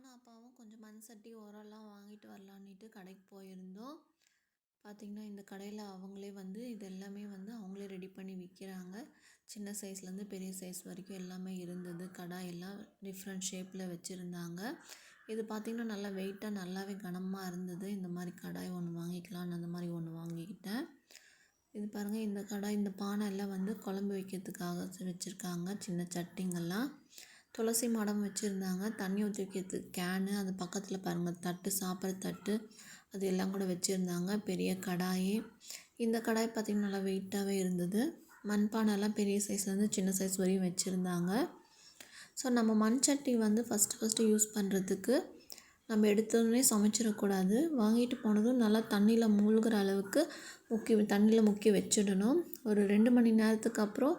நானும் அப்பாவும் கொஞ்சம் மண் சட்டி உரம்லாம் வாங்கிட்டு வரலான்னுட்டு கடைக்கு போயிருந்தோம். பார்த்திங்கன்னா இந்த கடையில் அவங்களே வந்து இது எல்லாமே வந்து அவங்களே ரெடி பண்ணி விற்கிறாங்க சின்ன சைஸ்லேருந்து பெரிய சைஸ் வரைக்கும் எல்லாமே இருந்தது. கடாய் எல்லாம் டிஃப்ரெண்ட் ஷேப்பில் வச்சுருந்தாங்க. இது பார்த்திங்கன்னா நல்லா வெயிட்டாக நல்லாவே கனமாக இருந்தது. இந்த மாதிரி கடாய் ஒன்று வாங்கிக்கலான்னு அந்த மாதிரி ஒன்று வாங்கிக்கிட்டேன். இது பாருங்கள் இந்த கடாய் இந்த பானை எல்லாம் வந்து குழம்பு வைக்கிறதுக்காக வச்சுருக்காங்க. சின்ன சட்டிங்கெல்லாம். துளசி மாடம் வச்சுருந்தாங்க. தண்ணி ஊற்றி வைக்கிறதுக்கு கேனு அது பக்கத்தில் பாருங்கள் தட்டு சாப்பிட்ற தட்டு அது எல்லாம் கூட வச்சுருந்தாங்க. பெரிய கடாய். இந்த கடாய் பார்த்திங்கன்னா நல்லா வெயிட்டாகவே இருந்தது. மண்பானைலாம் பெரிய சைஸ்லேருந்து சின்ன சைஸ் வரையும் வச்சுருந்தாங்க. ஸோ நம்ம மண் சட்டி வந்து ஃபஸ்ட்டு ஃபஸ்ட்டு யூஸ் பண்ணுறதுக்கு நம்ம எடுத்தோடனே சமைச்சிடக்கூடாது. வாங்கிட்டு போனதும் நல்லா தண்ணியில் மூழ்கிற அளவுக்கு முக்கி தண்ணியில் முக்கி வச்சிடணும். ஒரு ரெண்டு மணி நேரத்துக்கு அப்புறம்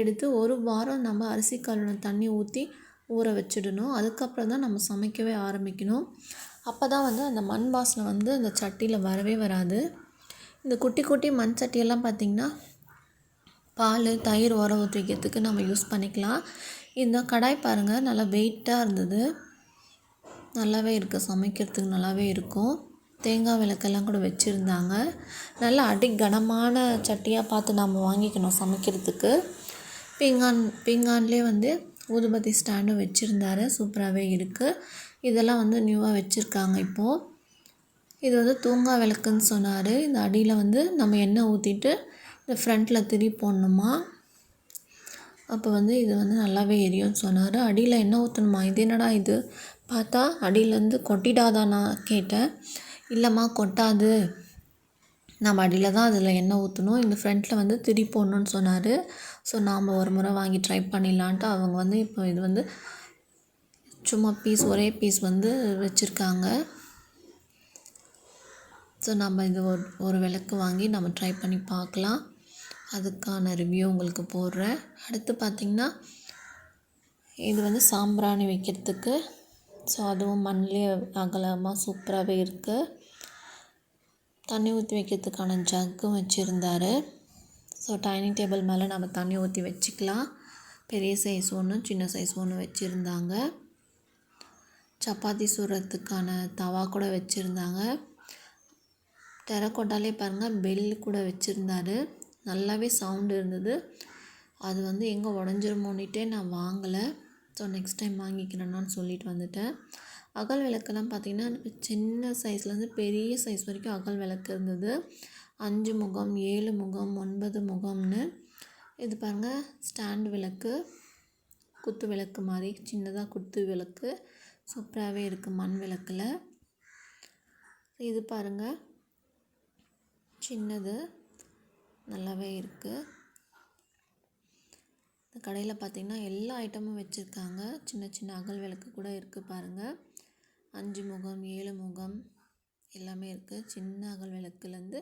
எடுத்து ஒரு வாரம் நம்ம அரிசி கழுவின தண்ணி ஊற்றி ஊற வச்சிடணும். அதுக்கப்புறம் தான் நம்ம சமைக்கவே ஆரம்பிக்கணும். அப்போ தான் வந்து அந்த மண் வாசனை வந்து அந்த சட்டியில் வரவே வராது. இந்த குட்டி குட்டி மண் சட்டியெல்லாம் பார்த்திங்கன்னா பால் தயிர் உரம் ஊற்றிக்கிறதுக்கு நம்ம யூஸ் பண்ணிக்கலாம். இந்த கடாய் பாருங்கள் நல்லா வெயிட்டாக இருந்தது. நல்லாவே இருக்குது சமைக்கிறதுக்கு நல்லாவே இருக்கும். தேங்காய் விளக்கெல்லாம் கூட வச்சுருந்தாங்க. நல்லா அடி கனமான சட்டியாக பார்த்து நம்ம வாங்கிக்கணும் சமைக்கிறதுக்கு. பீங்கான் பீங்கான்லேயே வந்து ஊதுபத்தி ஸ்டாண்டும் வச்சுருந்தாரு. சூப்பராகவே இருக்குது இதெல்லாம் வந்து நியூவாக வச்சுருக்காங்க இப்போது இது வந்து தூங்கா விளக்குன்னு சொன்னார். இந்த அடியில் வந்து நம்ம எண்ணெய் ஊற்றிட்டு இந்த ஃப்ரண்ட்டில் திரி போடணுமா? அப்போ வந்து இது வந்து நல்லாவே எரியும்னு சொன்னார். அடியில் எண்ணெய் ஊற்றணுமா இது என்னடா இது? பார்த்தா அடியிலேருந்து கொட்டிடாதா நான் கேட்டேன். இல்லைம்மா கொட்டாது. நம்ம அடியில் தான் அதில் எண்ணெய் ஊற்றணும் இந்த ஃப்ரண்ட்டில் வந்து திரி போடணுன்னு சொன்னார். ஸோ நாம் ஒரு முறை வாங்கி ட்ரை பண்ணிடலான்ட்டு அவங்க வந்து இப்போ இது வந்து சும்மா பீஸ் ஒரே பீஸ் வந்து வச்சுருக்காங்க. ஸோ நம்ம இது ஒரு ஒரு விளக்கு வாங்கி நம்ம ட்ரை பண்ணி பார்க்கலாம். அதுக்கான ரிவ்யூ உங்களுக்கு போடுறேன். அடுத்து பார்த்திங்கன்னா இது வந்து சாம்பிராணி வைக்கிறதுக்கு. ஸோ அதுவும் மண்ணிலே அகலமாக சூப்பராகவே இருக்குது தண்ணி ஊற்றி வைக்கிறதுக்கான ஜக்கும் வச்சுருந்தாரு. ஸோ டைனிங் டேபிள் மேலே நம்ம தண்ணி ஊற்றி வச்சுக்கலாம். பெரிய சைஸ் ஒன்று சின்ன சைஸ் ஒன்று வச்சுருந்தாங்க. சப்பாத்தி சுடுறதுக்கான தவா கூட வச்சுருந்தாங்க. டெரக்கோட்டாலே பாருங்கள் பெல் கூட வச்சுருந்தாரு. நல்லாவே சவுண்டு இருந்தது. அது வந்து எங்கே உடஞ்சிருமோன்னிட்டே நான் வாங்கலை. ஸோ நெக்ஸ்ட் டைம் வாங்கிக்கிறேன்னு சொல்லிட்டு வந்துட்டேன். அகல் விளக்கெல்லாம் பார்த்திங்கன்னா சின்ன சைஸ்லேருந்து பெரிய சைஸ் வரைக்கும் அகல் விளக்கு இருந்தது. அஞ்சு முகம் ஏழு முகம் ஒன்பது முகம்னு. இது பாருங்கள் ஸ்டாண்ட் விளக்கு. குத்து விளக்கு மாதிரி சின்னதாக குத்து விளக்கு. சூப்பராகவே இருக்குது மண் விளக்கில். இது பாருங்கள் சின்னது. நல்லாவே இருக்குது இந்த கடையில் பார்த்திங்கன்னா எல்லா ஐட்டமும் வச்சுருக்காங்க. சின்ன சின்ன அகல் விளக்கு கூட இருக்குது பாருங்கள் அஞ்சு முகம் ஏழு முகம் எல்லாமே இருக்குது சின்ன அகல் விளக்குலேருந்து